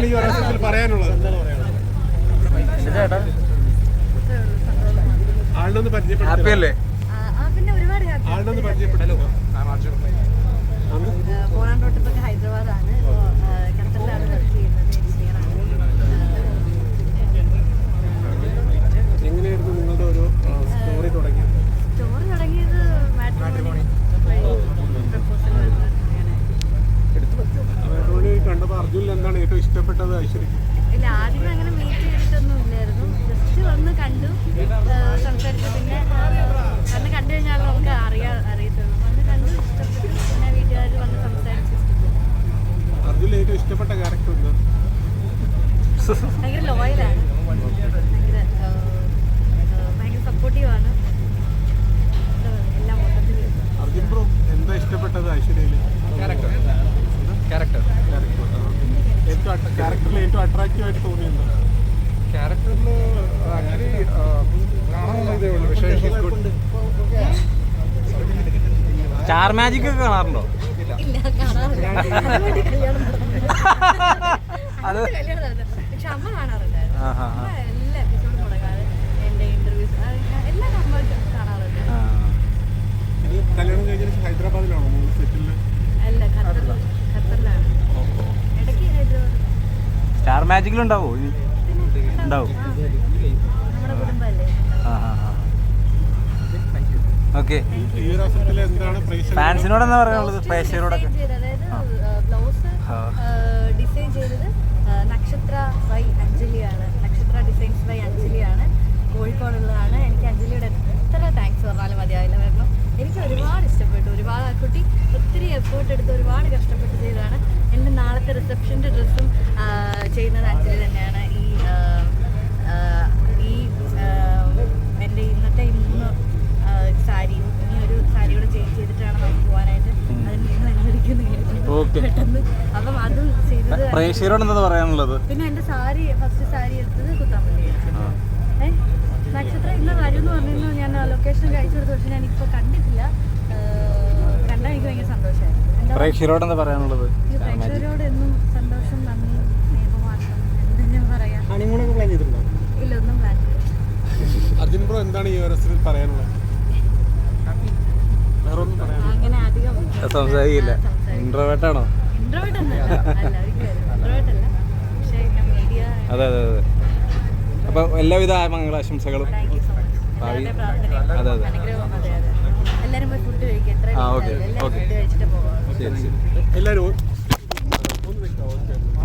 എന്താണ് ഈ ഒരവസരത്തിൽ പറയാനുള്ളത്. ആളിനൊന്ന് ഹാപ്പി ആളിനൊന്ന് പരിചയപ്പെടുത്തോ കണ്ടപ്പോൾ അർജുനിൽ എന്താണ് ഏറ്റവും ഇഷ്ടപ്പെട്ടത് ഐശ്വര്യ? ഇല്ല ആദ്യം അങ്ങനെ മീറ്റ് ചെയ്തിട്ടൊന്നും ഇല്ലായിരുന്നു. ജസ്റ്റ് വന്ന് കണ്ടു. സംസാരിച്ചു പിന്നെ വന്ന് കണ്ടു കഴിഞ്ഞാൽ നമുക്ക് അറിയാ അറിയത്തുള്ളൂ. വന്ന് കണ്ടു ഇഷ്ടപ്പെട്ടു. പിന്നെ വീട്ടുകാർ വന്ന് സംസാരിച്ചു. അർജുനിൽ ഏറ്റവും ഇഷ്ടപ്പെട്ട ക്യാരക്ടർ എന്താ? ഭയങ്കര ലോയലാണ് ഭയങ്കര ഭയങ്കര സപ്പോർട്ടീവാണ് എല്ലാം മൊത്തത്തിൽ അർജുൻ ബ്രോ എന്താ ഇഷ്ടപ്പെട്ടത് ഐശ്വര്യയിൽ ക്യാരക്ടർ ക്യാരക്ടർ ഏറ്റവും ക്യാരക്ടറിൽ ഏറ്റവും അട്രാക്റ്റീവ് ആയിട്ട് തോന്നിയത് ക്യാരക്ടറിൽ ആക്ച്വലി കാണാനുള്ള ഇതേ ഉള്ളൂ. പക്ഷേ സ്റ്റാർ മാജിക് ഒക്കെ കാണാറുണ്ടോ. അത്. പക്ഷെ അമ്മ കാണാറുണ്ടായിരുന്നു. എല്ലാ എപ്പിസോഡും എന്റെ ഇന്റർവ്യൂസ് എല്ലാം അമ്മ സ്റ്റാർ മാജിക്കിലുണ്ടാവോ ഇനി? ഉണ്ടാവും. ഓക്കെ ഫാൻസിനോട് എന്താ പറയാനുള്ളത്? പ്രേക്ഷകരോടൊക്കെ. ഡിസൈൻ ചെയ്തത് നക്ഷത്ര ബൈ അഞ്ജലിയാണ് നക്ഷത്ര ഡിസൈൻസ് ബൈ അഞ്ജലിയാണ് കോഴിക്കോടുള്ളതാണ്. എനിക്ക് അഞ്ജലിയുടെ എത്ര താങ്ക്സ് പറഞ്ഞാലും മതിയാവില്ല കാരണം എനിക്ക് ഒരുപാട് ഇഷ്ടപ്പെട്ടു. ഒരുപാട് ആ കുട്ടി ഒത്തിരി എഫേർട്ട് എടുത്ത് ഒരുപാട് കഷ്ടപ്പെട്ട് ചെയ്തതാണ്. എന്റെ നാളത്തെ റിസപ്ഷന്റെ ഡ്രസ്സും ചെയ്യുന്നത് ആക്ച്വലി തന്നെയാണ്. ഈ ഈ എന്റെ ഇന്നത്തെ ഈ മൂന്ന് സാരിയും ഇനി ഒരു സാരി കൂടെ ചേഞ്ച് ചെയ്തിട്ടാണ് നമുക്ക് പോകാനായിട്ട്. അതിന് നിങ്ങൾ അനുവദിക്കുന്നു അപ്പം അതും ചെയ്തത് പ്രേക്ഷകരോട് എന്താ പറയാനുള്ളത്? പിന്നെ എന്റെ സാരി ഫസ്റ്റ് സാരി എടുത്തത് കുത്താമ്പള്ളി ഏ? നക്ഷത്രം ഇന്ന് വരും എന്ന് പറഞ്ഞിരുന്നു. ഞാൻ ലൊക്കേഷൻ കഴിച്ചു കൊടുത്തു. പക്ഷെ ഞാൻ ഇപ്പോൾ കണ്ടിട്ടില്ല കണ്ടാൽ എനിക്ക് ഭയങ്കര പ്രേക്ഷകരോട് എന്താ പറയാനുള്ളത് പ്രേക്ഷകരോട് എന്നും സന്തോഷം നന്ദി ഹണിമൂണൊക്കെ പ്ലാൻ ചെയ്തിട്ടുണ്ടോ? ഇല്ല ഒന്നും പ്ലാൻ ചെയ്തില്ല അർജുൻ ബ്രോ എന്താണ് ഈ പറയാനുള്ളത്? സംസാരിക്കില്ല. ഇൻട്രോവേർട്ടാണോ അതെ അതെ അതെ. അപ്പൊ എല്ലാവിധ മംഗളാശംസകളും അതെ, അതെ. ആ, ഓക്കെ ഓക്കേ. എല്ലാവരും ഒന്ന് നിൽക്കാം എന്തിനാ